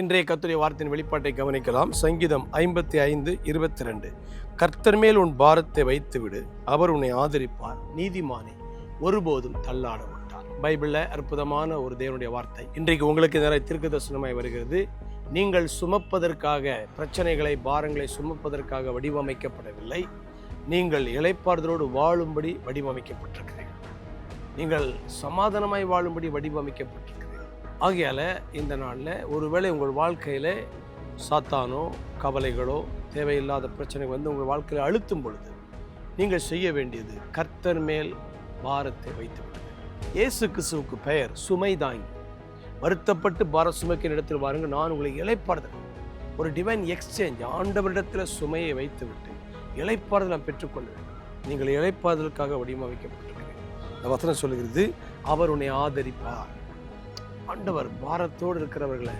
இன்றைய கத்துடைய வார்த்தையின் வெளிப்பாட்டை கவனிக்கலாம். சங்கீதம் ஐம்பத்தி ஐந்து இருபத்தி ரெண்டு கர்த்தர் மேல் உன் பாரத்தை வைத்துவிடு அவர் உன்னை ஆதரிப்பார். நீதிமானை ஒருபோதும் தள்ளாட மாட்டார் பைபிளில் அற்புதமான ஒரு தேவனுடைய வார்த்தை. இன்றைக்கு உங்களுக்கு நிறைய தீர்க்க தரிசனமாய் வருகிறது. நீங்கள் சுமப்பதற்காக பிரச்சனைகளை பாரங்களை சுமப்பதற்காக வடிவமைக்கப்படவில்லை. நீங்கள் இளைப்பாறுதலோடு வாழும்படி வடிவமைக்கப்பட்டிருக்கிறீர்கள். நீங்கள் சமாதானமாய் வாழும்படி வடிவமைக்கப்பட்டிருக்கிறீர்கள். ஆகையால் இந்த நாளில் ஒருவேளை உங்கள் வாழ்க்கையில் சாத்தானோ கவலைகளோ தேவையில்லாத பிரச்சனை வந்து உங்கள் வாழ்க்கையில் அழுத்தும் பொழுது நீங்கள் செய்ய வேண்டியது கர்த்தர் மேல் பாரத்தை வைத்து இயேசு கிறிஸ்துவுக்கு பெயர் சுமை தாங்கி. வருத்தப்பட்டு பார சுமைக்கிற இடத்தில் வாருங்க நான் உங்களை இளைப்பாறுதல். ஒரு டிவைன் எக்ஸ்சேஞ்ச் ஆண்டவரிடத்தில் சுமையை வைத்துவிட்டு இளைப்பாறுதல் நான் பெற்றுக்கொள்வேன். நீங்கள் இளைப்பாறுதலுக்காக வடிவமைக்கப்பட்டிருக்கிறீர்கள். இந்த வசனம் சொல்கிறது அவர் உன்னை ஆதரிப்பார். ஆண்டவர் பாரத்தோடு இருக்கிறவர்களை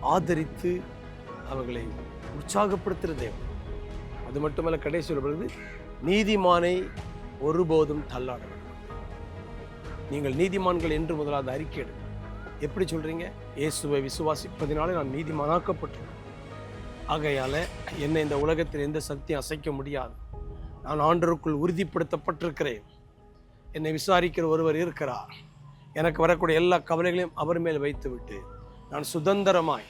ஆதரித்து அவர்களை உற்சாகப்படுத்துகிற தேவன். அது மட்டுமல்ல கடைசி பொழுது நீதிமானை ஒருபோதும் தள்ளாட நீங்கள் நீதிமான்கள் என்று முதலாவது அறிக்கையிடு எப்படி சொல்கிறீங்க இயேசுவை விசுவாசிப்பதினாலே நான் நீதிமானாக்கப்பட்டேன். ஆகையால் என்னை இந்த உலகத்தில் எந்த சக்தியும் அசைக்க முடியாது. நான் ஆண்டருக்குள் உறுதிப்படுத்தப்பட்டிருக்கிறேன். என்னை விசாரிக்கிற ஒருவர் இருக்கிறார். எனக்கு வரக்கூடிய எல்லா கவலைகளையும் அவர் மேல் வைத்துவிட்டு நான் சுதந்திரமாய்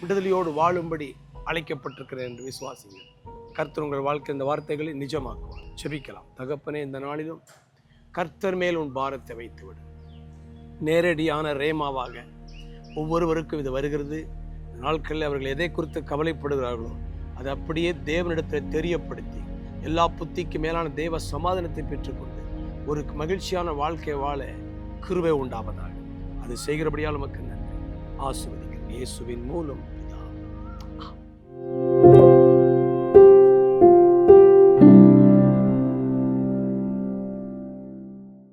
விடுதலையோடு வாழும்படி அழைக்கப்பட்டிருக்கிறேன் என்று விசுவாசிங்கள் கர்த்தர் உங்கள் வாழ்க்கை இந்த வார்த்தைகளை நிஜமாக்குவார். செபிக்கலாம் தகப்பனே இந்த நாளிலும் கர்த்தர் மேல் உன் பாரத்தை வைத்துவிடும் நேரடியான ரேமாவாக ஒவ்வொருவருக்கும் இது வருகிறது. நாட்களில் அவர்கள் எதை குறித்து கவலைப்படுகிறார்களோ அதை அப்படியே தேவனிடத்தில் தெரியப்படுத்தி எல்லா புத்திக்கு மேலான தேவ சமாதானத்தை பெற்றுக்கொண்டு ஒரு மகிழ்ச்சியான வாழ்க்கை வாழ கிருபை உண்டாவதாக. அது செய்கிறபடியால் நமக்கு நன்றி. ஆசிர்வதிக்கிறேன் இயேசுவின் மூலம்